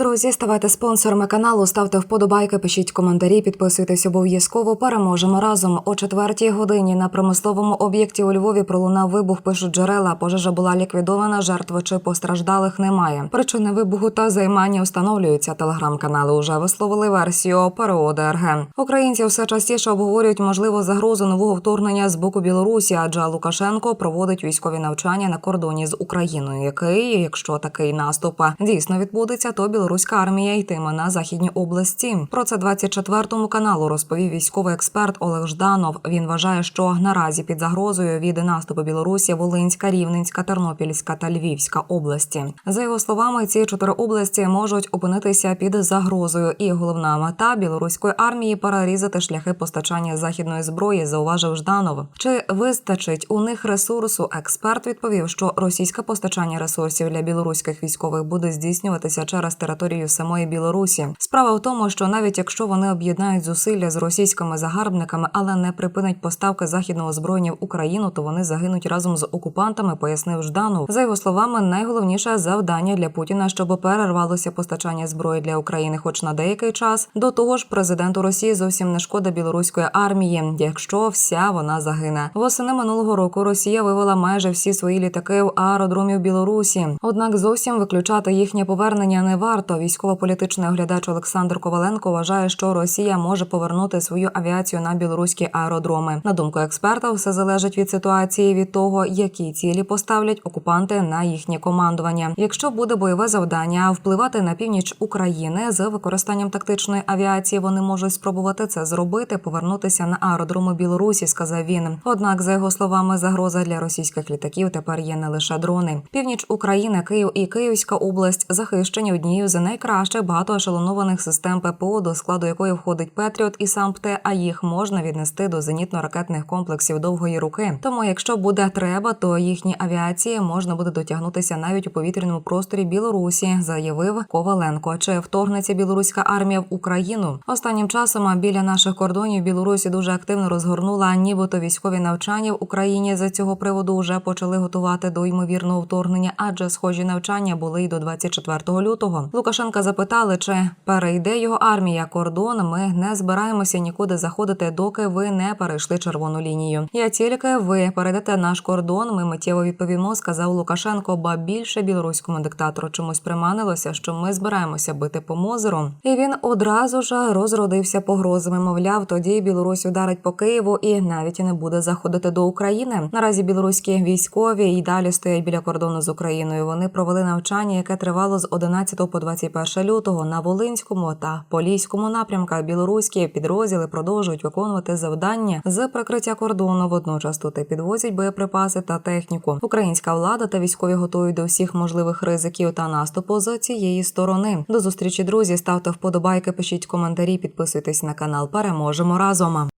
Друзі, ставайте спонсорами каналу, ставте вподобайки, пишіть коментарі, підписуйтесь обов'язково. Переможемо разом о четвертій годині. На промисловому об'єкті у Львові пролунав вибух. Пишуть джерела. Пожежа була ліквідована. Жертв чи постраждалих немає. Причини вибуху та займання встановлюються. Телеграм-канали уже висловили версію ПРО ДРГ. Українці все частіше обговорюють можливу загрозу нового вторгнення з боку Білорусі, адже Лукашенко проводить військові навчання на кордоні з Україною, який, якщо такий наступ дійсно відбудеться, то білоруська армія йтиме на західні області. Про це 24-му каналу розповів військовий експерт Олег Жданов. Він вважає, що наразі під загрозою від наступу Білорусі Волинська, Рівненська, Тернопільська та Львівська області. За його словами, ці чотири області можуть опинитися під загрозою, і головна мета білоруської армії перерізати шляхи постачання західної зброї. Зауважив Жданов. Чи вистачить у них ресурсу? Експерт відповів, що російське постачання ресурсів для білоруських військових буде здійснюватися через територію самої Білорусі. Справа в тому, що навіть якщо вони об'єднають зусилля з російськими загарбниками, але не припинять поставки західного озброєння в Україну, то вони загинуть разом з окупантами, пояснив Жданов. За його словами, найголовніше завдання для Путіна, щоб перервалося постачання зброї для України, хоч на деякий час. До того ж, президенту Росії зовсім не шкода білоруської армії, якщо вся вона загине. Восени минулого року Росія вивела майже всі свої літаки в аеродромів Білорусі. Однак зовсім виключати їхнє повернення не варто. Військово-політичний оглядач Олександр Коваленко вважає, що Росія може повернути свою авіацію на білоруські аеродроми. На думку експерта, все залежить від ситуації, від того, які цілі поставлять окупанти на їхнє командування. Якщо буде бойове завдання впливати на північ України з використанням тактичної авіації, вони можуть спробувати це зробити, повернутися на аеродроми Білорусі, сказав він. Однак, за його словами, загроза для російських літаків тепер є не лише дрони. Північ України, Київ і Київська область захищені однією з найкращих багатоешелонованих систем ППО, до складу якої входить Петріот і САМПТЕ, а їх можна віднести до зенітно-ракетних комплексів довгої руки. Тому, якщо буде треба, то їхні авіації можна буде дотягнутися навіть у повітряному просторі Білорусі, заявив Коваленко. Чи вторгнеться білоруська армія в Україну? Останнім часом біля наших кордонів Білорусі дуже активно розгорнула нібито військові навчання в Україні. За цього приводу вже почали готувати до ймовірного вторгнення, адже схожі навчання були й до 24 лютого. Лукашенка запитали, чи перейде його армія кордон. Ми не збираємося нікуди заходити, доки ви не перейшли червону лінію. Я тільки ви перейдете наш кордон. Ми миттєво відповімо, сказав Лукашенко. Ба більше білоруському диктатору чомусь приманилося, що ми збираємося бити по мозеру. І він одразу ж розродився погрозами. Мовляв, тоді Білорусь ударить по Києву і навіть не буде заходити до України. Наразі білоруські військові і далі стоять біля кордону з Україною. Вони провели навчання, яке тривало з 11 по 21 лютого на Волинському та Поліському напрямках. Білоруські підрозділи продовжують виконувати завдання з прикриття кордону. Водночас тут і підвозять боєприпаси та техніку. Українська влада та військові готують до всіх можливих ризиків та наступу з цієї сторони. До зустрічі, друзі. Ставте вподобайки, пишіть коментарі, підписуйтесь на канал. Переможемо разом.